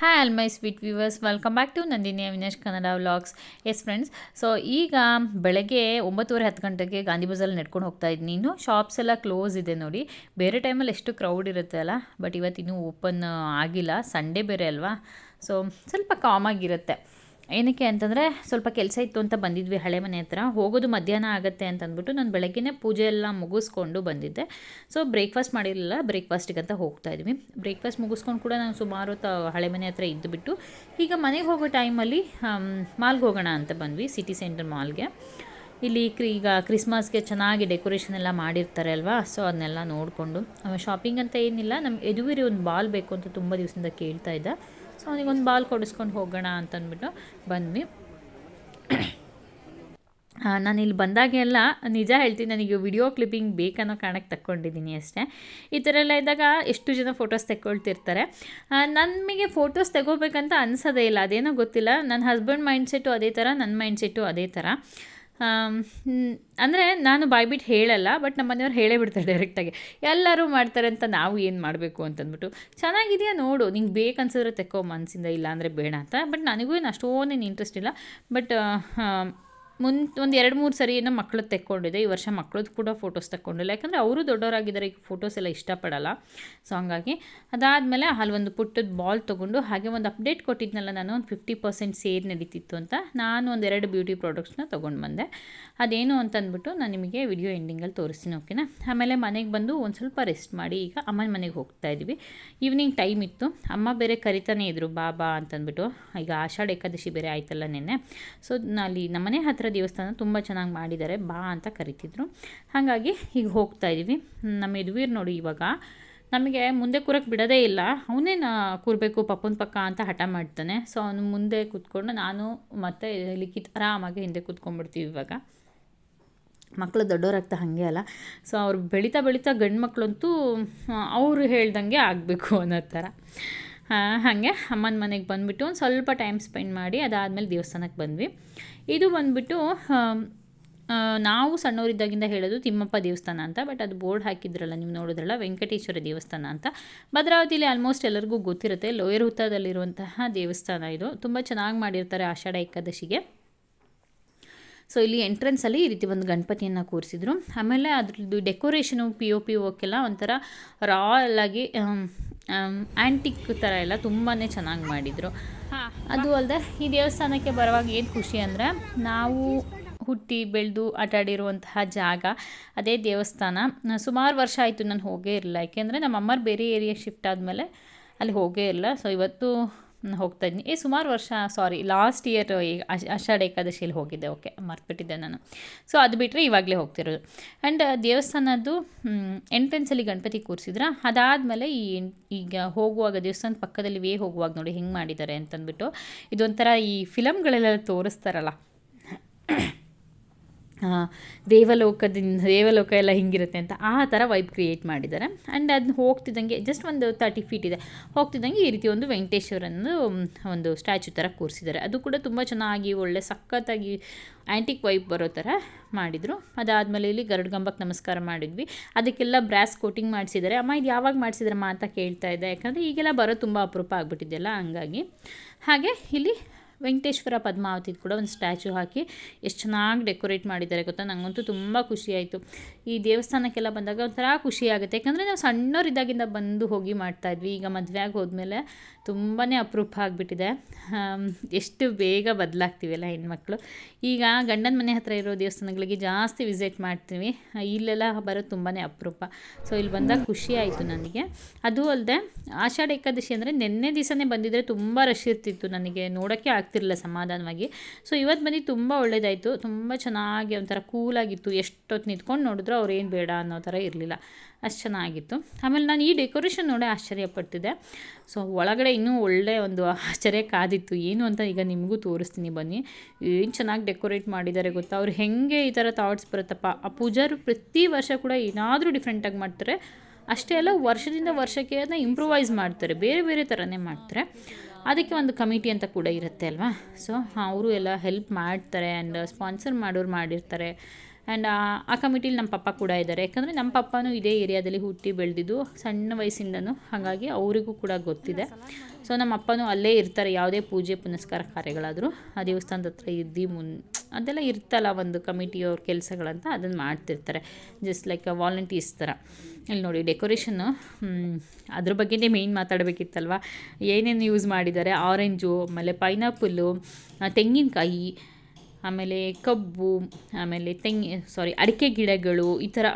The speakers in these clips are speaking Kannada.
Hi all my sweet viewers welcome back to Nandini Avinash Kannada vlogs yes friends so ಈಗ ಬೆಳಗ್ಗೆ ಒಂಬತ್ತುವರೆ ಹತ್ತು ಗಂಟೆಗೆ ಗಾಂಧಿ ಬಜಾರಲ್ಲಿ ನಡ್ಕೊಂಡು ಹೋಗ್ತಾ ಇದ್ದೀನಿ. ಇನ್ನು ಶಾಪ್ಸ್ ಎಲ್ಲ ಕ್ಲೋಸ್ ಇದೆ ನೋಡಿ. ಬೇರೆ ಟೈಮಲ್ಲಿ ಎಷ್ಟು ಕ್ರೌಡ್ ಇರುತ್ತೆ ಅಲ್ಲ? ಬಟ್ ಇವತ್ತಿನ್ನೂ ಓಪನ್ ಆಗಿಲ್ಲ. ಸಂಡೇ ಬೇರೆ ಅಲ್ವಾ? ಸೊ ಸ್ವಲ್ಪ ಕಾಮಾಗಿರುತ್ತೆ ಏನಕ್ಕೆ ಅಂತಂದರೆ ಸ್ವಲ್ಪ ಕೆಲಸ ಇತ್ತು ಅಂತ ಬಂದಿದ್ವಿ ಹಳೆ ಮನೆ ಹತ್ರ. ಹೋಗೋದು ಮಧ್ಯಾಹ್ನ ಆಗುತ್ತೆ ಅಂತ ಅಂದ್ಬಿಟ್ಟು ನಾನು ಬೆಳಗ್ಗೆ ಪೂಜೆ ಎಲ್ಲ ಮುಗಿಸ್ಕೊಂಡು ಬಂದಿದ್ದೆ. ಸೊ ಬ್ರೇಕ್ಫಾಸ್ಟ್ ಮಾಡಿರಲಿಲ್ಲ. ಬ್ರೇಕ್ಫಾಸ್ಟಿಗೆ ಅಂತ ಹೋಗ್ತಾ ಇದ್ವಿ. ಬ್ರೇಕ್ಫಾಸ್ಟ್ ಮುಗಿಸ್ಕೊಂಡು ಕೂಡ ನಾನು ಸುಮಾರು ಹೊತ್ತು ಹಳೆ ಮನೆ ಹತ್ರ ಇದ್ದುಬಿಟ್ಟು ಈಗ ಮನೆಗೆ ಹೋಗೋ ಟೈಮಲ್ಲಿ ಮಾಲ್ಗೆ ಹೋಗೋಣ ಅಂತ ಬಂದ್ವಿ ಸಿಟಿ ಸೆಂಟರ್ ಮಾಲ್ಗೆ ಇಲ್ಲಿ ಕ್ರಿ, ಈಗ ಕ್ರಿಸ್ಮಸ್ಗೆ ಚೆನ್ನಾಗಿ ಡೆಕೋರೇಷನ್ ಎಲ್ಲ ಮಾಡಿರ್ತಾರೆ ಅಲ್ವಾ? ಸೊ ಅದನ್ನೆಲ್ಲ ನೋಡಿಕೊಂಡು. ಶಾಪಿಂಗ್ ಅಂತ ಏನಿಲ್ಲ. ನಮ್ಮ ಎದುವಿರಿ ಒಂದು ಬಾಲ್ ಬೇಕು ಅಂತ ತುಂಬ ದಿವಸದಿಂದ ಕೇಳ್ತಾ ಇದ್ದ. ಸೊ ಅವನಿಗೊಂದು ಬಾಲ್ ಕೊಡಿಸ್ಕೊಂಡು ಹೋಗೋಣ ಅಂತಂದ್ಬಿಟ್ಟು ಬಂದ್ವಿ. ನಾನು ಇಲ್ಲಿ ಬಂದಾಗೆಲ್ಲ ನಿಜ ಹೇಳ್ತೀನಿ, ನನಗೆ ವಿಡಿಯೋ ಕ್ಲಿಪ್ಪಿಂಗ್ ಬೇಕನ್ನೋ ಕಾರಣಕ್ಕೆ ತಕ್ಕೊಂಡಿದ್ದೀನಿ ಅಷ್ಟೇ. ಈ ಥರ ಎಲ್ಲ ಇದ್ದಾಗ ಎಷ್ಟು ಜನ ಫೋಟೋಸ್ ತೆಕ್ಕೊಳ್ತಿರ್ತಾರೆ. ನನಗೆ ಫೋಟೋಸ್ ತೆಗೋಬೇಕಂತ ಅನ್ಸೋದೇ ಇಲ್ಲ, ಅದೇನೋ ಗೊತ್ತಿಲ್ಲ. ನನ್ನ ಹಸ್ಬೆಂಡ್ ಮೈಂಡ್ಸೆಟ್ಟು ಅದೇ ಥರ ನನ್ನ ಮೈಂಡ್ಸೆಟ್ಟು ಅದೇ ಥರ. ಅಂದರೆ ನಾನು ಬಾಯ್ಬಿಟ್ಟು ಹೇಳಲ್ಲ ಬಟ್ ನಮ್ಮ ಮನೆಯವ್ರು ಹೇಳೇ ಬಿಡ್ತಾರೆ ಡೈರೆಕ್ಟಾಗಿ ಎಲ್ಲರೂ ಮಾಡ್ತಾರೆ ಅಂತ ನಾವು ಏನು ಮಾಡಬೇಕು ಅಂತಂದ್ಬಿಟ್ಟು. ಚೆನ್ನಾಗಿದೆಯಾ ನೋಡು, ನಿಂಗೆ ಬೇಕನ್ಸಿದ್ರೆ ತೆಕ್ಕೋ ಮನಸ್ಸಿಂದ ಇಲ್ಲ ಅಂದರೆ ಬೇಡ ಅಂತ. ಬಟ್ ನನಗೂ ಏನು ಅಷ್ಟೊಂದೇನು ಇಂಟ್ರೆಸ್ಟ್ ಇಲ್ಲ. ಬಟ್ ಮುನ್, ಒಂದು ಎರಡು ಮೂರು ಸರಿ ಏನೋ ಮಕ್ಕಳು ತೆಕ್ಕೊಂಡಿದೆ. ಈ ವರ್ಷ ಮಕ್ಕಳದ್ದು ಕೂಡ ಫೋಟೋಸ್ ತಕ್ಕೊಂಡಿಲ್ಲ. ಯಾಕಂದರೆ ಅವರು ದೊಡ್ಡವರಾಗಿದ್ದಾರೆ, ಈಗ ಫೋಟೋಸ್ ಎಲ್ಲ ಇಷ್ಟಪಡಲ್ಲ. ಸೊ ಹಂಗಾಗಿ ಅದಾದಮೇಲೆ ಅಲ್ಲಿ ಒಂದು ಪುಟ್ಟದ ಬಾಲ್ ತೊಗೊಂಡು ಹಾಗೆ ಒಂದು ಅಪ್ಡೇಟ್ ಕೊಟ್ಟಿದ್ನಲ್ಲ ನಾನು, ಒಂದು ಫಿಫ್ಟಿ ಪರ್ಸೆಂಟ್ ಸೇರ್ ನಡೀತಿತ್ತು ಅಂತ. ನಾನು ಒಂದು ಎರಡು ಬ್ಯೂಟಿ ಪ್ರಾಡಕ್ಟ್ಸ್ನ ತೊಗೊಂಡು ಬಂದೆ. ಅದೇನು ಅಂತ ಅಂದ್ಬಿಟ್ಟು ನಾನು ನಿಮಗೆ ವಿಡಿಯೋ ಎಂಡಿಂಗಲ್ಲಿ ತೋರಿಸ್ತೀನಿ ಓಕೆನಾ ಆಮೇಲೆ ಮನೆಗೆ ಬಂದು ಒಂದು ಸ್ವಲ್ಪ ರೆಸ್ಟ್ ಮಾಡಿ, ಈಗ ಅಮ್ಮನ ಮನೆಗೆ ಹೋಗ್ತಾ ಇದ್ವಿ ಈವ್ನಿಂಗ್ ಟೈಮ್ ಇತ್ತು. ಅಮ್ಮ ಬೇರೆ ಕರಿತಾನೆ ಇದ್ರು, ಬಾಬಾ ಅಂತಂದ್ಬಿಟ್ಟು. ಈಗ ಆಷಾಢ ಏಕಾದಶಿ ಬೇರೆ ಆಯ್ತಲ್ಲ ನಿನ್ನೆ. ಸೊ ಅಲ್ಲಿ ನಮ್ಮನೆ ಹತ್ರ ದೇವಸ್ಥಾನ ತುಂಬ ಚೆನ್ನಾಗಿ ಮಾಡಿದ್ದಾರೆ, ಬಾ ಅಂತ ಕರಿತಿದ್ರು. ಹಾಗಾಗಿ ಈಗ ಹೋಗ್ತಾ ಇದ್ದೀವಿ ನಮ್ಮ ಯದುವೀರ್ ನೋಡಿ ಇವಾಗ ನಮಗೆ ಮುಂದೆ ಕೂರಕ್ಕೆ ಬಿಡೋದೇ ಇಲ್ಲ. ಅವನೇ ನಾ ಕೂರಬೇಕು, ಪಪ್ಪನ ಪಕ್ಕ ಅಂತ ಹಠ ಮಾಡ್ತಾನೆ. ಸೊ ಅವನು ಮುಂದೆ ಕೂತ್ಕೊಂಡು ನಾನು ಮತ್ತು ಲಿಖಿತ್ ಆರಾಮಾಗಿ ಹಿಂದೆ ಕೂತ್ಕೊಂಡ್ಬಿಡ್ತೀವಿ ಇವಾಗ. ಮಕ್ಕಳು ದೊಡ್ಡವರಾಗ್ತಾ ಹಾಗೆ ಅಲ್ಲ. ಸೊ ಅವ್ರು ಬೆಳೀತಾ ಬೆಳೀತಾ ಗಂಡು ಮಕ್ಕಳಂತೂ ಅವರು ಹೇಳ್ದಂಗೆ ಆಗಬೇಕು ಅನ್ನೋ ಥರ. ಹಾಗೆ ಅಮ್ಮನ ಮನೆಗೆ ಬಂದುಬಿಟ್ಟು ಒಂದು ಸ್ವಲ್ಪ ಟೈಮ್ ಸ್ಪೆಂಡ್ ಮಾಡಿ ಅದಾದಮೇಲೆ ದೇವಸ್ಥಾನಕ್ಕೆ ಬಂದ್ವಿ. ಇದು ಬಂದುಬಿಟ್ಟು ನಾವು ಸಣ್ಣವರಿದ್ದಾಗಿಂದ ಹೇಳೋದು ತಿಮ್ಮಪ್ಪ ದೇವಸ್ಥಾನ ಅಂತ ಬಟ್ ಅದು ಬೋರ್ಡ್ ಹಾಕಿದ್ರಲ್ಲ ನೀವು ನೋಡಿದ್ರಲ್ಲ, ವೆಂಕಟೇಶ್ವರ ದೇವಸ್ಥಾನ ಅಂತ. ಭದ್ರಾವತಿಲಿ ಆಲ್ಮೋಸ್ಟ್ ಎಲ್ಲರಿಗೂ ಗೊತ್ತಿರುತ್ತೆ, ಲೋಯರ್ ಹುತ್ತದಲ್ಲಿರುವಂತಹ ದೇವಸ್ಥಾನ ಇದು. ತುಂಬ ಚೆನ್ನಾಗಿ ಮಾಡಿರ್ತಾರೆ ಆಷಾಢ ಏಕಾದಶಿಗೆ. ಸೊ ಇಲ್ಲಿ ಎಂಟ್ರೆನ್ಸಲ್ಲಿ ಈ ರೀತಿ ಒಂದು ಗಣಪತಿಯನ್ನು ಕೂರಿಸಿದ್ರು. ಆಮೇಲೆ ಅದ್ರದ್ದು ಡೆಕೋರೇಷನು ಪಿ ಒ ಪಿ ಓಕೆಲ್ಲ ಒಂಥರ ರಾಯಲ್ ಆಗಿ ಆ್ಯಂಟಿಕ್ ಥರ ಎಲ್ಲ ತುಂಬಾ ಚೆನ್ನಾಗಿ ಮಾಡಿದರು. ಅದು ಅಲ್ಲದೆ ಈ ದೇವಸ್ಥಾನಕ್ಕೆ ಬರುವಾಗ ಏನು ಖುಷಿ ಅಂದರೆ ನಾವು ಹುಟ್ಟಿ ಬೆಳೆದು ಆಟಾಡಿರುವಂತಹ ಜಾಗ ಅದೇ ದೇವಸ್ಥಾನ. ಸುಮಾರು ವರ್ಷ ಆಯಿತು ನಾನು ಹೋಗೇ ಇರಲಿಲ್ಲ ಯಾಕೆಂದರೆ ನಮ್ಮ ಅಮ್ಮರು ಬೇರೆ ಏರಿಯಾ ಶಿಫ್ಟ್ ಆದಮೇಲೆ ಅಲ್ಲಿ ಹೋಗೇ ಇರಲ್ಲ ಸೊ ಇವತ್ತು ಹೋಗ್ತಾ ಇದ್ದೀನಿ ಏ, ಸುಮಾರು ವರ್ಷ ಸಾರಿ ಲಾಸ್ಟ್ ಇಯರ್ ಈಗ ಆಷಾಢ ಏಕಾದಶಿಯಲ್ಲಿ ಹೋಗಿದ್ದೆ. ಓಕೆ ಮರ್ತ್ಬಿಟ್ಟಿದ್ದೆ ನಾನು. ಸೊ ಅದು ಬಿಟ್ಟರೆ ಇವಾಗಲೇ ಹೋಗ್ತಿರೋದು. ಆ್ಯಂಡ್ ದೇವಸ್ಥಾನದ್ದು ಎಂಟ್ರೆನ್ಸಲ್ಲಿ ಗಣಪತಿ ಕೂರಿಸಿದ್ರ? ಅದಾದಮೇಲೆ ಈ, ಈಗ ಹೋಗುವಾಗ, ದೇವಸ್ಥಾನದ ಪಕ್ಕದಲ್ಲಿ ವೇ ಹೋಗುವಾಗ ನೋಡಿ ಹೆಂಗೆ ಮಾಡಿದ್ದಾರೆ ಅಂತಂದ್ಬಿಟ್ಟು ಇದೊಂಥರ ಈ ಫಿಲಮ್ಗಳೆಲ್ಲ ತೋರಿಸ್ತಾರಲ್ಲ. ದೇವಲೋಕದಿಂದ, ದೇವಲೋಕ ಎಲ್ಲ ಹಿಂಗಿರುತ್ತೆ ಅಂತ ಆ ಥರ ವೈಬ್ ಕ್ರಿಯೇಟ್ ಮಾಡಿದ್ದಾರೆ. ಆ್ಯಂಡ್ ಅದನ್ನ ಹೋಗ್ತಿದ್ದಂಗೆ ಜಸ್ಟ್ ಒಂದು ತರ್ಟಿ ಫೀಟ್ ಇದೆ. ಹೋಗ್ತಿದ್ದಂಗೆ ಈ ರೀತಿ ಒಂದು ವೆಂಕಟೇಶ್ವರನ್ನು ಒಂದು ಸ್ಟ್ಯಾಚು ಥರ ಕೂರಿಸಿದ್ದಾರೆ. ಅದು ಕೂಡ ತುಂಬ ಚೆನ್ನಾಗಿ ಒಳ್ಳೆ ಸಖತ್ತಾಗಿ ಆ್ಯಂಟಿಕ್ ವೈಬ್ ಬರೋ ಥರ ಮಾಡಿದರು. ಅದಾದಮೇಲೆ ಇಲ್ಲಿ ಗರುಡ್ಗಂಬಕ್ಕೆ ನಮಸ್ಕಾರ ಮಾಡಿದ್ವಿ. ಅದಕ್ಕೆಲ್ಲ ಬ್ರಾಸ್ ಕೋಟಿಂಗ್ ಮಾಡಿಸಿದ್ದಾರೆ. ಅಮ್ಮ ಇದು ಯಾವಾಗ ಮಾಡಿಸಿದ್ರಮ್ಮ ಅಂತ ಕೇಳ್ತಾ ಇದ್ದೆ. ಯಾಕಂದರೆ ಈಗೆಲ್ಲ ಬರೋ ತುಂಬ ಅಪರೂಪ ಆಗಿಬಿಟ್ಟಿದೆಯಲ್ಲ, ಹಾಗಾಗಿ. ಹಾಗೆ ಇಲ್ಲಿ ವೆಂಕಟೇಶ್ವರ ಪದ್ಮಾವತಿ ಕೂಡ ಒಂದು ಸ್ಟ್ಯಾಚು ಹಾಕಿ ಎಷ್ಟು ಚೆನ್ನಾಗಿ ಡೆಕೋರೇಟ್ ಮಾಡಿದ್ದಾರೆ ಗೊತ್ತಾ? ನನಗಂತೂ ತುಂಬ ಖುಷಿಯಾಯಿತು ಈ ದೇವಸ್ಥಾನಕ್ಕೆಲ್ಲ ಬಂದಾಗ ಒಂಥರ ಖುಷಿ ಆಗುತ್ತೆ. ಯಾಕಂದರೆ ನಾವು ಸಣ್ಣವರಿದ್ದಾಗಿಂದ ಬಂದು ಹೋಗಿ ಮಾಡ್ತಾಯಿದ್ವಿ ಈಗ ಮದುವೆ ಆಗಿ ಹೋದ್ಮೇಲೆ ತುಂಬಾ ಅಪರೂಪ ಆಗಿಬಿಟ್ಟಿದೆ. ಎಷ್ಟು ಬೇಗ ಬದಲಾಗ್ತೀವಲ್ಲ ಹೆಣ್ಮಕ್ಳು. ಈಗ ಗಂಡನ ಮನೆ ಹತ್ರ ಇರೋ ದೇವಸ್ಥಾನಗಳಿಗೆ ಜಾಸ್ತಿ ವಿಸಿಟ್ ಮಾಡ್ತೀವಿ. ಇಲ್ಲೆಲ್ಲ ಬರೋದು ತುಂಬಾ ಅಪರೂಪ. ಸೊ ಇಲ್ಲಿ ಬಂದಾಗ ಖುಷಿ ಆಯಿತು ನನಗೆ. ಅದು ಅಲ್ಲದೆ ಆಷಾಢ ಏಕಾದಶಿ ಅಂದರೆ ನಿನ್ನೆ ದಿವಸನೇ ಬಂದಿದ್ದರೆ ತುಂಬ ರಶ್ ಇರ್ತಿತ್ತು ನನಗೆ. ನೋಡೋಕ್ಕೆ ಆಗ್ತಿರಲಿಲ್ಲ ಸಮಾಧಾನವಾಗಿ. ಸೊ ಇವತ್ತು ಬಂದು ತುಂಬ ಒಳ್ಳೆಯದಾಯಿತು ತುಂಬ ಚೆನ್ನಾಗಿ ಒಂಥರ ಕೂಲಾಗಿತ್ತು. ಎಷ್ಟೊತ್ತು ನಿಂತ್ಕೊಂಡು ನೋಡಿದ್ರು ಅವ್ರೇನು ಬೇಡ ಅನ್ನೋ ಥರ ಇರಲಿಲ್ಲ. ಅಷ್ಟು ಚೆನ್ನಾಗಿತ್ತು. ಆಮೇಲೆ ನಾನು ಈ ಡೆಕೋರೇಷನ್ ನೋಡೇ ಆಶ್ಚರ್ಯಪಡ್ತಿದ್ದೆ. ಸೊ ಒಳಗಡೆ ಇನ್ನೂ ಒಳ್ಳೆ ಒಂದು ಆಶ್ಚರ್ಯ ಕಾದಿತ್ತು. ಏನು ಅಂತ ಈಗ ನಿಮಗೂ ತೋರಿಸ್ತೀನಿ ಬನ್ನಿ. ಏನು ಚೆನ್ನಾಗಿ ಡೆಕೋರೇಟ್ ಮಾಡಿದ್ದಾರೆ ಗೊತ್ತಾ? ಅವ್ರು ಹೆಂಗೆ ಈ ಥರ ಥಾಟ್ಸ್ ಬರುತ್ತಪ್ಪ? ಆ ಪೂಜಾರು ಪ್ರತಿ ವರ್ಷ ಕೂಡ ಏನಾದರೂ ಡಿಫ್ರೆಂಟಾಗಿ ಮಾಡ್ತಾರೆ. ಅಷ್ಟೇ ಅಲ್ಲ, ವರ್ಷದಿಂದ ವರ್ಷಕ್ಕೆ ಅದನ್ನ ಇಂಪ್ರೂವೈಸ್ ಮಾಡ್ತಾರೆ. ಬೇರೆ ಬೇರೆ ಥರನೇ ಮಾಡ್ತಾರೆ. ಅದಕ್ಕೆ ಒಂದು ಕಮಿಟಿ ಅಂತ ಕೂಡ ಇರುತ್ತೆ ಅಲ್ವಾ? ಸೊ ಅವರು ಎಲ್ಲ ಹೆಲ್ಪ್ ಮಾಡ್ತಾರೆ ಆ್ಯಂಡ್ ಸ್ಪಾನ್ಸರ್ ಮಾಡೋರು ಮಾಡಿರ್ತಾರೆ. ಆ್ಯಂಡ್ ಆ ಕಮಿಟಿಲಿ ನಮ್ಮ ಪಪ್ಪ ಕೂಡ ಇದ್ದಾರೆ. ಯಾಕಂದರೆ ನಮ್ಮ ಪಪ್ಪನೂ ಇದೇ ಏರಿಯಾದಲ್ಲಿ ಹುಟ್ಟಿ ಬೆಳೆದಿದ್ದು ಸಣ್ಣ ವಯಸ್ಸಿಂದನೂ ಹಾಗಾಗಿ ಅವರಿಗೂ ಕೂಡ ಗೊತ್ತಿದೆ. ಸೊ ನಮ್ಮ ಅಪ್ಪನೂ ಅಲ್ಲೇ ಇರ್ತಾರೆ. ಯಾವುದೇ ಪೂಜೆ ಪುನಸ್ಕಾರ ಕಾರ್ಯಗಳಾದರೂ ಆ ದೇವಸ್ಥಾನದ ಹತ್ರ ಇದ್ದು ಮುನ್, ಅದೆಲ್ಲ ಇರ್ತಲ್ಲ ಒಂದು ಕಮಿಟಿಯವ್ರ ಕೆಲಸಗಳಂತ ಅದನ್ನು ಮಾಡ್ತಿರ್ತಾರೆ. ಜಸ್ಟ್ ಲೈಕ್ ವಾಲಂಟೀರ್ಸ್ ಥರ. ಇಲ್ಲಿ ನೋಡಿ ಡೆಕೋರೇಷನ್ನು ಅದ್ರ ಬಗ್ಗೆನೇ ಮೇಯ್ನ್ ಮಾತಾಡಬೇಕಿತ್ತಲ್ವ? ಏನೇನು ಯೂಸ್ ಮಾಡಿದ್ದಾರೆ? ಆರೆಂಜು ಆಮೇಲೆ ಪೈನಾಪಲ್ಲು ತೆಂಗಿನಕಾಯಿ ಆಮೇಲೆ ಕಬ್ಬು, ಆಮೇಲೆ ತೆಂಗಿ ಸಾರಿ ಅಡಿಕೆ ಗಿಡಗಳು, ಈ ಥರ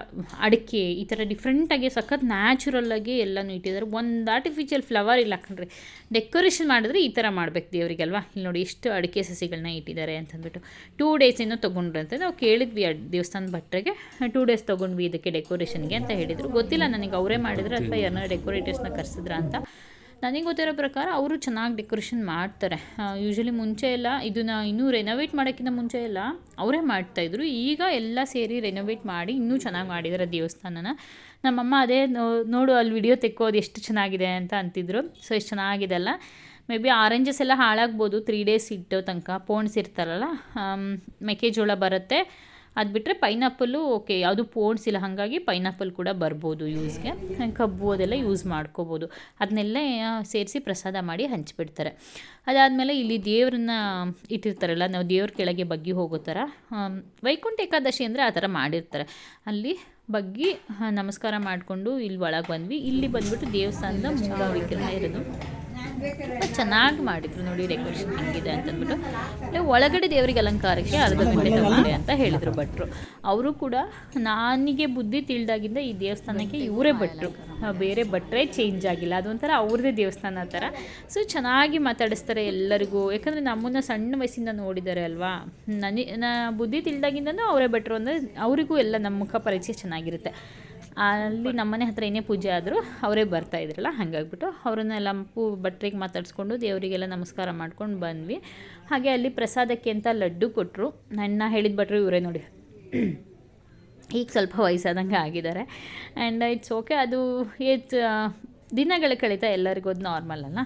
ಅಡಿಕೆ, ಈ ಥರ ಡಿಫ್ರೆಂಟಾಗಿ ಸಖತ್ ನ್ಯಾಚುರಲ್ಲಾಗಿ ಎಲ್ಲನೂ ಇಟ್ಟಿದ್ದಾರೆ. ಒಂದು ಆರ್ಟಿಫಿಷಿಯಲ್ ಫ್ಲವರ್ ಇಲ್ಲ ಕಣ್ರಿ. ಡೆಕೋರೇಷನ್ ಮಾಡಿದ್ರೆ ಈ ಥರ ಮಾಡ್ಬೇಕು ದೇವರಿಗಲ್ವಾ ಇಲ್ಲಿ ನೋಡಿ ಎಷ್ಟು ಅಡಿಕೆ ಸಸಿಗಳನ್ನ ಇಟ್ಟಿದ್ದಾರೆ ಅಂತಂದ್ಬಿಟ್ಟು. ಟೂ ಡೇಸ್ ಏನೋ ತೊಗೊಂಡ್ರಂತೆ ನಾವು ಕೇಳಿದ್ವಿ ಆ ದೇವಸ್ಥಾನ ಭಟ್ರಿಗೆ. ಟೂ ಡೇಸ್ ತೊಗೊಂಡ್ವಿ ಇದಕ್ಕೆ ಡೆಕೋರೇಷನ್ಗೆ ಅಂತ ಹೇಳಿದರು. ಗೊತ್ತಿಲ್ಲ ನನಗೆ ಅವರೇ ಮಾಡಿದ್ರೆ ಅಥವಾ ಯಾರನ್ನ ಡೆಕೋರೇಟರ್ಸ್ನ ಕರೆಸಿದ್ರ ಅಂತ. ನನಗೆ ಗೊತ್ತಿರೋ ಪ್ರಕಾರ ಅವರು ಚೆನ್ನಾಗಿ ಡೆಕೋರೇಷನ್ ಮಾಡ್ತಾರೆ. ಯೂಶ್ವಲಿ ಮುಂಚೆ ಎಲ್ಲ ಇದನ್ನು ಇನ್ನೂ ರೆನೋವೇಟ್ ಮಾಡೋಕ್ಕಿಂತ ಮುಂಚೆ ಎಲ್ಲ ಅವರೇ ಮಾಡ್ತಾಯಿದ್ರು ಈಗ ಎಲ್ಲ ಸೇರಿ ರೆನೋವೇಟ್ ಮಾಡಿ ಇನ್ನೂ ಚೆನ್ನಾಗಿ ಮಾಡಿದ್ದಾರೆ ದೇವಸ್ಥಾನನ. ನಮ್ಮಮ್ಮ ಅದೇ ನೋಡು ಅಲ್ಲಿ ವಿಡಿಯೋ ತೆಕ್ಕೋದು ಎಷ್ಟು ಚೆನ್ನಾಗಿದೆ ಅಂತ ಅಂತಿದ್ರು. ಸೊ ಎಷ್ಟು ಚೆನ್ನಾಗಿದೆ ಅಲ್ಲ. ಮೇ ಬಿ ಆರೆಂಜಸ್ ಎಲ್ಲ ಹಾಳಾಗ್ಬೋದು ತ್ರೀ ಡೇಸ್ ಇಟ್ಟು ತನಕ ಪೋಣ್ಸ್ ಇರ್ತಾರಲ್ಲ ಮೆಕ್ಕೆಜೋಳ ಬರುತ್ತೆ. ಅದು ಬಿಟ್ಟರೆ ಪೈನಾಪಲ್ಲು ಓಕೆ ಯಾವುದು ಪೋಣಿಸಿಲ್ಲ ಹಾಗಾಗಿ ಪೈನಾಪಲ್ ಕೂಡ ಬರ್ಬೋದು ಯೂಸ್ಗೆ ಕಬ್ಬು ಅದೆಲ್ಲ ಯೂಸ್ ಮಾಡ್ಕೋಬೋದು. ಅದನ್ನೆಲ್ಲ ಸೇರಿಸಿ ಪ್ರಸಾದ ಮಾಡಿ ಹಂಚಿಬಿಡ್ತಾರೆ. ಅದಾದಮೇಲೆ ಇಲ್ಲಿ ದೇವ್ರನ್ನ ಇಟ್ಟಿರ್ತಾರಲ್ಲ, ನಾವು ದೇವ್ರ ಕೆಳಗೆ ಬಗ್ಗಿ ಹೋಗೋ ಥರ ವೈಕುಂಠ ಏಕಾದಶಿ ಅಂದರೆ ಆ ಥರ ಮಾಡಿರ್ತಾರೆ. ಅಲ್ಲಿ ಬಗ್ಗಿ ನಮಸ್ಕಾರ ಮಾಡಿಕೊಂಡು ಇಲ್ಲಿ ಒಳಗೆ ಬಂದ್ವಿ. ಇಲ್ಲಿ ಬಂದ್ಬಿಟ್ಟು ದೇವಸ್ಥಾನದ ಮೂಲ ವಿಗ್ರಹ ಇರೋದು. ಚೆನ್ನಾಗಿ ಮಾಡಿದ್ರು ನೋಡಿ ಡೆಕೋರೇಷನ್ ಹೆಂಗಿದೆ ಅಂತಂದ್ಬಿಟ್ಟು. ಒಳಗಡೆ ದೇವರಿಗೆ ಅಲಂಕಾರಕ್ಕೆ ಅರ್ಧ ಗಂಟೆ ತಗೊಂಡೆ ಅಂತ ಹೇಳಿದರು ಭಟ್ರು. ಅವರು ಕೂಡ ನನಗೆ ಬುದ್ಧಿ ತಿಳಿದಾಗಿಂದ ಈ ದೇವಸ್ಥಾನಕ್ಕೆ ಇವರೇ ಭಟ್ರು. ಬೇರೆ ಭಟ್ರೇ ಚೇಂಜ್ ಆಗಿಲ್ಲ. ಅದೊಂಥರ ಅವ್ರದ್ದೇ ದೇವಸ್ಥಾನ ಥರ. ಸೊ ಚೆನ್ನಾಗಿ ಮಾತಾಡಿಸ್ತಾರೆ ಎಲ್ಲರಿಗೂ. ಯಾಕಂದರೆ ನಮ್ಮನ್ನು ಸಣ್ಣ ವಯಸ್ಸಿಂದ ನೋಡಿದ್ದಾರೆ ಅಲ್ವಾ? ನನಗೆ ನಾ ಬುದ್ಧಿ ತಿಳಿದಾಗಿಂದನೂ ಅವರೇ ಭಟ್ರು ಅಂದರೆ ಅವರಿಗೂ ಎಲ್ಲ ನಮ್ಮ ಮುಖ ಪರಿಚಯ ಚೆನ್ನಾಗಿರುತ್ತೆ. ಅಲ್ಲಿ ನಮ್ಮನೆ ಹತ್ರ ಏನೇ ಪೂಜೆ ಆದರೂ ಅವರೇ ಬರ್ತಾ ಇದ್ರಲ್ಲ, ಹಾಗಾಗ್ಬಿಟ್ಟು ಅವ್ರನ್ನೆಲ್ಲ ಪೂ ಭಟ್ರಿಗೆ ಮಾತಾಡಿಸ್ಕೊಂಡು ದೇವರಿಗೆಲ್ಲ ನಮಸ್ಕಾರ ಮಾಡ್ಕೊಂಡು ಬಂದ್ವಿ. ಹಾಗೆ ಅಲ್ಲಿ ಪ್ರಸಾದಕ್ಕೆ ಅಂತ ಲಡ್ಡು ಕೊಟ್ಟರು ನನ್ನ ಹೇಳಿದ ಭಟ್ರು ಇವರೇ ನೋಡಿ. ಈಗ ಸ್ವಲ್ಪ ವಯಸ್ಸಾದಂಗೆ ಆಗಿದ್ದಾರೆ. ಆ್ಯಂಡ್ ಇಟ್ಸ್ ಓಕೆ ಅದು ಏಜ್ ದಿನಗಳ ಕಳೀತಾ ಎಲ್ಲರಿಗೂ ಅದು ನಾರ್ಮಲ್ ಅಲ್ಲ.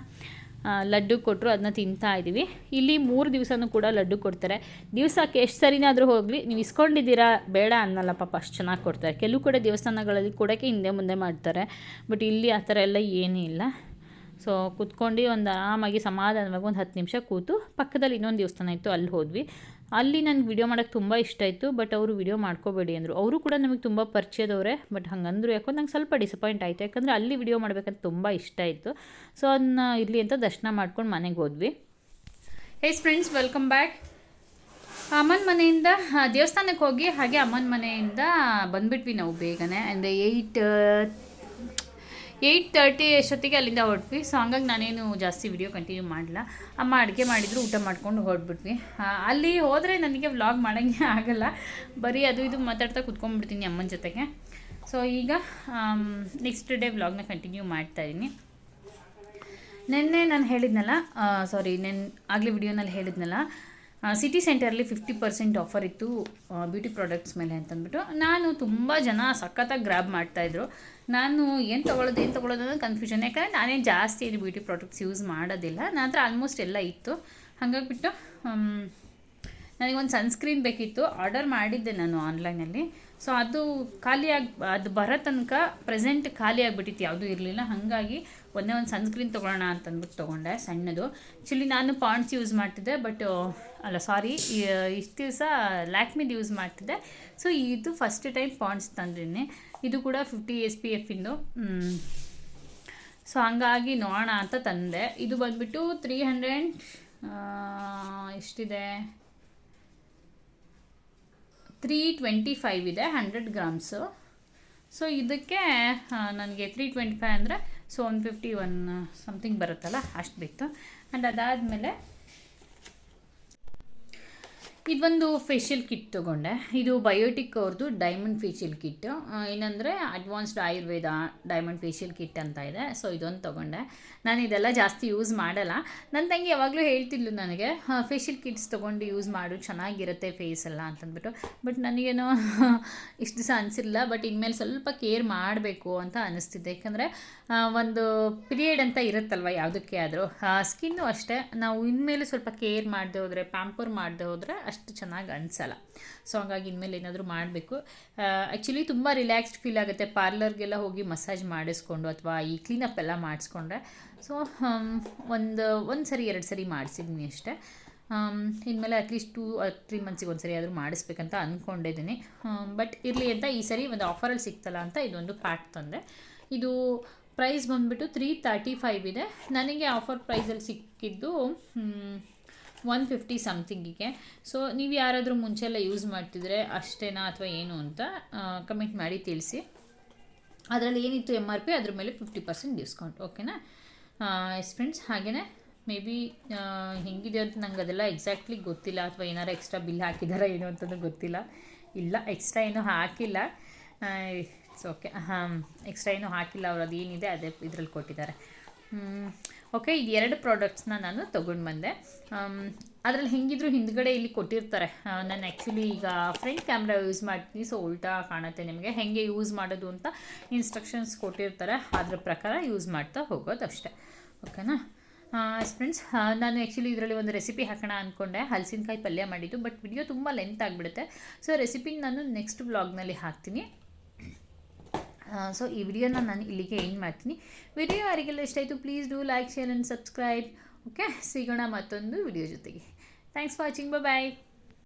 ಲಡ್ಡು ಕೊಟ್ಟರು ಅದನ್ನ ತಿಂತಾ ಇದ್ದೀವಿ ಇಲ್ಲಿ ಮೂರು ದಿವಸನೂ ಕೂಡ ಲಡ್ಡು ಕೊಡ್ತಾರೆ. ದಿವಸಕ್ಕೆ ಎಷ್ಟು ಸರಿನಾದರೂ ಹೋಗಲಿ, ನೀವು ಇಸ್ಕೊಂಡಿದ್ದೀರಾ, ಬೇಡ ಅನ್ನಲ್ಲ ಪಾಪ, ಅಷ್ಟು ಚೆನ್ನಾಗಿ ಕೊಡ್ತಾರೆ. ಕೆಲವು ಕಡೆ ದೇವಸ್ಥಾನಗಳಲ್ಲಿ ಕೊಡೋಕ್ಕೆ ಹಿಂದೆ ಮುಂದೆ ಮಾಡ್ತಾರೆ. ಬಟ್ ಇಲ್ಲಿ ಆ ಥರ ಎಲ್ಲ ಏನೂ ಇಲ್ಲ. ಸೊ, ಕುತ್ಕೊಂಡು ಒಂದು ಆರಾಮಾಗಿ ಸಮಾಧಾನವಾಗಿ ಒಂದು ಹತ್ತು ನಿಮಿಷ ಕೂತು, ಪಕ್ಕದಲ್ಲಿ ಇನ್ನೊಂದು ದೇವಸ್ಥಾನ ಇತ್ತು, ಅಲ್ಲಿ ಹೋದ್ವಿ. ಅಲ್ಲಿ ನನಗೆ ವಿಡಿಯೋ ಮಾಡೋಕ್ಕೆ ತುಂಬ ಇಷ್ಟ ಆಯಿತು ಬಟ್ ಅವರು ವಿಡಿಯೋ ಮಾಡ್ಕೋಬೇಡಿ ಅಂದರು. ಅವರು ಕೂಡ ನಮಗೆ ತುಂಬ ಪರಿಚಯದವರೇ ಬಟ್ ಹಂಗಂದ್ರು ಯಾಕೋ ನಂಗೆ ಸ್ವಲ್ಪ ಡಿಸಪಾಯಿಂಟ್ ಆಯಿತು. ಯಾಕಂದರೆ ಅಲ್ಲಿ ವಿಡಿಯೋ ಮಾಡಬೇಕಂತ ತುಂಬ ಇಷ್ಟ ಇತ್ತು ಸೊ ಅದನ್ನ ಇರಲಿ ಅಂತ ದರ್ಶನ ಮಾಡ್ಕೊಂಡು ಮನೆಗೆ ಹೋದ್ವಿ. ಹೇಸ್ ಫ್ರೆಂಡ್ಸ್ ವೆಲ್ಕಮ್ ಬ್ಯಾಕ್ ಅಮ್ಮನ ಮನೆಯಿಂದ ದೇವಸ್ಥಾನಕ್ಕೆ ಹೋಗಿ ಹಾಗೆ ಅಮ್ಮನ ಮನೆಯಿಂದ ಬಂದುಬಿಟ್ವಿ ನಾವು ಬೇಗನೆ. ಅಂದರೆ ಏಯ್ಟ್ ಏಯ್ಟ್ ತರ್ಟಿ ಅಷ್ಟೊತ್ತಿಗೆ ಅಲ್ಲಿಂದ ಹೊರಟ್ವಿ. ಸೊ ಹಂಗಾಗಿ ನಾನೇನು ಜಾಸ್ತಿ ವಿಡಿಯೋ ಕಂಟಿನ್ಯೂ ಮಾಡಲ್ಲ ಅಮ್ಮ ಅಡುಗೆ ಮಾಡಿದ್ರು, ಊಟ ಮಾಡ್ಕೊಂಡು ಹೊರಟ್ಬಿಟ್ವಿ. ಅಲ್ಲಿ ಹೋದರೆ ನನಗೆ ವ್ಲಾಗ್ ಮಾಡೋಂಗೆ ಆಗಲ್ಲ. ಬರೀ ಅದು ಇದು ಮಾತಾಡ್ತಾ ಕುತ್ಕೊಂಡ್ಬಿಡ್ತೀನಿ ಅಮ್ಮನ ಜೊತೆಗೆ. ಸೊ ಈಗ ನೆಕ್ಸ್ಟ್ ಡೇ ವ್ಲಾಗ್ನ ಕಂಟಿನ್ಯೂ ಮಾಡ್ತಾಯಿದ್ದೀನಿ ನಿನ್ನೆ ನಾನು ಹೇಳಿದ್ನಲ್ಲ ಸಾರಿ ನೆನ್, ಆಗಲೇ ವಿಡಿಯೋನಲ್ಲಿ ಹೇಳಿದ್ನಲ್ಲ ಸಿಟಿ ಸೆಂಟರಲ್ಲಿ ಫಿಫ್ಟಿ ಪರ್ಸೆಂಟ್ ಆಫರ್ ಇತ್ತು ಬ್ಯೂಟಿ ಪ್ರಾಡಕ್ಟ್ಸ್ ಮೇಲೆ ಅಂತಂದ್ಬಿಟ್ಟು. ನಾನು ತುಂಬ ಜನ ಸಖತ್ತಾಗಿ ಗ್ರ್ಯಾಬ್ ಮಾಡ್ತಾಯಿದ್ರು ನಾನು ಏನು ತೊಗೊಳೋದು ಏನು ತೊಗೊಳೋದು ಅನ್ನೋದು ಕನ್ಫ್ಯೂಷನ್ ಯಾಕಂದರೆ ನಾನೇ ಜಾಸ್ತಿ ಇದು ಬ್ಯೂಟಿ ಪ್ರಾಡಕ್ಟ್ಸ್ ಯೂಸ್ ಮಾಡೋದಿಲ್ಲ. ನನ್ನ ಆಲ್ಮೋಸ್ಟ್ ಎಲ್ಲ ಇತ್ತು. ಹಾಗಾಗಿಬಿಟ್ಟು ನನಗೊಂದು ಸನ್ಸ್ಕ್ರೀನ್ ಬೇಕಿತ್ತು. ಆರ್ಡರ್ ಮಾಡಿದ್ದೆ ನಾನು ಆನ್ಲೈನಲ್ಲಿ. ಸೊ ಅದು ಖಾಲಿಯಾಗಿ ಅದು ಬರೋ ತನಕ ಪ್ರೆಸೆಂಟ್ ಖಾಲಿ ಆಗಿಬಿಟ್ಟಿತ್ತು. ಯಾವುದೂ ಇರಲಿಲ್ಲ. ಹಾಗಾಗಿ ಒಂದೇ ಒಂದು ಸನ್ಸ್ಕ್ರೀನ್ ತೊಗೊಳ್ಳೋಣ ಅಂತಂದ್ಬಿಟ್ಟು ತೊಗೊಂಡೆ ಸಣ್ಣದು. ಆ್ಯಕ್ಚುಲಿ ನಾನು ಪಾಂಡ್ಸ್ ಯೂಸ್ ಮಾಡ್ತಿದ್ದೆ, ಬಟ್ ಅಲ್ಲ, ಸಾರಿ ಇಷ್ಟು ದಿವಸ ಲ್ಯಾಕ್ಮಿದು ಯೂಸ್ ಮಾಡ್ತಿದ್ದೆ. ಸೊ ಇದು ಫಸ್ಟ್ ಟೈಮ್ ಪಾಂಡ್ಸ್ ತಂದಿದ್ದೀನಿ. ಇದು ಕೂಡ ಫಿಫ್ಟಿ ಎಸ್ ಪಿ ಎಫಿಂದು. ಸೊ ಹಂಗಾಗಿ ನೋಡೋಣ ಅಂತ ತಂದೆ. ಇದು ಬಂದುಬಿಟ್ಟು ತ್ರೀ ಹಂಡ್ರೆಡ್ ಎಷ್ಟಿದೆ? ತ್ರೀ ಟ್ವೆಂಟಿ ಫೈವ್ ಇದೆ ಹಂಡ್ರೆಡ್ ಗ್ರಾಮ್ಸು ಸೊ ಇದಕ್ಕೆ ನನಗೆ ತ್ರೀ ಟ್ವೆಂಟಿ ಫೈವ್ ಅಂದರೆ so one fifty one something ಬರುತ್ತಲ್ಲ, ಅಷ್ಟು ಬಿತ್ತು. ಆ್ಯಂಡ್ ಅದಾದಮೇಲೆ ಇದೊಂದು ಫೇಶಿಯಲ್ ಕಿಟ್ ತೊಗೊಂಡೆ. ಇದು ಬಯೋಟಿಕ್ ಅವ್ರದ್ದು ಡೈಮಂಡ್ ಫೇಶಿಯಲ್ ಕಿಟ್ ಏನಂದರೆ advanced Ayurveda diamond facial kit ಅಂತ ಇದೆ. ಸೊ ಇದೊಂದು ತೊಗೊಂಡೆ. ನಾನು ಇದೆಲ್ಲ ಜಾಸ್ತಿ ಯೂಸ್ ಮಾಡಲ್ಲ. ನನ್ನ ತಂಗಿ ಯಾವಾಗಲೂ ಹೇಳ್ತಿದ್ಲು ನನಗೆ ಫೇಶಿಯಲ್ ಕಿಟ್ಸ್ ತೊಗೊಂಡು ಯೂಸ್ ಮಾಡು, ಚೆನ್ನಾಗಿರುತ್ತೆ ಫೇಸ್ ಎಲ್ಲ, ಅಂತಂದ್ಬಿಟ್ಟು. ಬಟ್ ನನಗೇನೋ ಇಷ್ಟು ದಿವಸ ಅನಿಸಿಲ್ಲ ಬಟ್ ಇನ್ಮೇಲೆ ಸ್ವಲ್ಪ ಕೇರ್ ಮಾಡಬೇಕು ಅಂತ ಅನಿಸ್ತಿದ್ದೆ ಯಾಕಂದರೆ ಒಂದು ಪಿರಿಯಡ್ ಅಂತ ಇರುತ್ತಲ್ವ ಯಾವುದಕ್ಕೆ ಆದರೂ. ಸ್ಕಿನ್ನು ಅಷ್ಟೇ. ನಾವು ಇನ್ಮೇಲೆ ಸ್ವಲ್ಪ ಕೇರ್ ಮಾಡದೆ ಹೋದರೆ ಪ್ಯಾಂಪರ್ ಮಾಡದೆ ಹೋದರೆ ಅಷ್ಟು ಚೆನ್ನಾಗಿ ಅನಿಸಲ್ಲ. ಸೊ ಹಂಗಾಗಿ ಇನ್ಮೇಲೆ ಏನಾದರೂ ಮಾಡಬೇಕು. ಆ್ಯಕ್ಚುಲಿ ತುಂಬ ರಿಲ್ಯಾಕ್ಸ್ಡ್ ಫೀಲ್ ಆಗುತ್ತೆ. ಪಾರ್ಲರ್ಗೆಲ್ಲ ಹೋಗಿ ಮಸಾಜ್ ಮಾಡಿಸ್ಕೊಂಡು ಅಥವಾ ಈ ಕ್ಲೀನಪ್ ಎಲ್ಲ ಮಾಡಿಸ್ಕೊಂಡ್ರೆ. ಸೊ ಒಂದು ಒಂದು ಸರಿ ಎರಡು ಸರಿ ಮಾಡಿಸಿದ್ದೀನಿ ಅಷ್ಟೇ ಇನ್ಮೇಲೆ ಅಟ್ಲೀಸ್ಟ್ ಟೂ ತ್ರೀ ಮಂತ್ಸಿಗೆ ಒಂದು ಸರಿ ಆದರೂ ಮಾಡಿಸ್ಬೇಕಂತ ಅಂದ್ಕೊಂಡಿದ್ದೀನಿ ಬಟ್ ಇರಲಿ ಅಂತ ಈ ಸರಿ ಒಂದು ಆಫರಲ್ಲಿ ಸಿಗ್ತಲ್ಲ ಅಂತ ಇದೊಂದು ಪ್ಯಾಕ್ ತಂದೆ. ಇದು ಪ್ರೈಸ್ ಬಂದುಬಿಟ್ಟು ತ್ರೀ ತರ್ಟಿ ಫೈವ್ ಇದೆ. ನನಗೆ ಆಫರ್ ಪ್ರೈಸಲ್ಲಿ ಸಿಕ್ಕಿದ್ದು ಒನ್ ಫಿಫ್ಟಿ ಸಮಥಿಂಗಿಗೆ ಸೊ ನೀವು ಯಾರಾದರೂ ಮುಂಚೆಲ್ಲ ಯೂಸ್ ಮಾಡ್ತಿದ್ರೆ ಅಷ್ಟೇನಾ ಅಥವಾ ಏನು ಅಂತ ಕಮೆಂಟ್ ಮಾಡಿ ತಿಳಿಸಿ. ಅದರಲ್ಲಿ ಏನಿತ್ತು ಎಂ ಆರ್ ಪಿ ಅದ್ರ ಮೇಲೆ ಫಿಫ್ಟಿ ಪರ್ಸೆಂಟ್ ಡಿಸ್ಕೌಂಟ್ ಓಕೆನಾ ಎಸ್ ಫ್ರೆಂಡ್ಸ್ ಹಾಗೆಯೇ ಮೇ ಬಿ ಹೆಂಗಿದೆ ಅಂತ ನಂಗೆ ಅದೆಲ್ಲ ಎಕ್ಸಾಕ್ಟ್ಲಿ ಗೊತ್ತಿಲ್ಲ, ಅಥವಾ ಏನಾರು ಎಕ್ಸ್ಟ್ರಾ ಬಿಲ್ ಹಾಕಿದಾರಾ ಏನು ಅಂತಂದು ಗೊತ್ತಿಲ್ಲ. ಇಲ್ಲ ಎಕ್ಸ್ಟ್ರಾ ಏನೂ ಹಾಕಿಲ್ಲ. ಇಟ್ಸ್ ಓಕೆ ಹಾಂ ಎಕ್ಸ್ಟ್ರಾ ಏನೂ ಹಾಕಿಲ್ಲ, ಅವ್ರು ಅದೇನಿದೆ, ಅದೇ ಇದ್ರಲ್ಲಿ ಕೊಟ್ಟಿದ್ದಾರೆ. ಓಕೆ, ಇದು ಎರಡು ಪ್ರಾಡಕ್ಟ್ಸ್ನ ನಾನು ತೊಗೊಂಡು ಬಂದೆ. ಅದರಲ್ಲಿ ಹೆಂಗಿದ್ರು ಹಿಂದ್ಗಡೆ ಇಲ್ಲಿ ಕೊಟ್ಟಿರ್ತಾರೆ. ನಾನು ಆ್ಯಕ್ಚುಲಿ ಈಗ ಫ್ರಂಟ್ ಕ್ಯಾಮ್ರಾ ಯೂಸ್ ಮಾಡ್ತೀನಿ ಸೊ ಉಲ್ಟಾ ಕಾಣುತ್ತೆ ನಿಮಗೆ. ಹೆಂಗೆ ಯೂಸ್ ಮಾಡೋದು ಅಂತ ಇನ್ಸ್ಟ್ರಕ್ಷನ್ಸ್ ಕೊಟ್ಟಿರ್ತಾರೆ, ಅದ್ರ ಪ್ರಕಾರ ಯೂಸ್ ಮಾಡ್ತಾ ಹೋಗೋದು ಅಷ್ಟೇ ಓಕೆನಾ ಫ್ರೆಂಡ್ಸ್ ನಾನು ಆ್ಯಕ್ಚುಲಿ ಇದರಲ್ಲಿ ಒಂದು ರೆಸಿಪಿ ಹಾಕೋಣ ಅಂದ್ಕೊಂಡೆ ಹಲಸಿನಕಾಯಿ ಪಲ್ಯ ಮಾಡಿದ್ದು ಬಟ್ ವಿಡಿಯೋ ತುಂಬ ಲೆಂತ್ ಆಗಿಬಿಡುತ್ತೆ. ಸೊ ರೆಸಿಪಿನ ನಾನು ನೆಕ್ಸ್ಟ್ ಬ್ಲಾಗ್ನಲ್ಲಿ ಹಾಕ್ತೀನಿ. ಸೊ ಈ ವಿಡಿಯೋನ ನಾನು ಇಲ್ಲಿಗೆ ಎಂಡ್ ಮಾಡ್ತೀನಿ. ವಿಡಿಯೋ ಯಾರಿಗೆಲ್ಲ ಇಷ್ಟ ಆಯಿತು please do like share and subscribe okay ಸಿಗೋಣ ಮತ್ತೊಂದು ವಿಡಿಯೋ ಜೊತೆಗೆ. Thanks for watching bye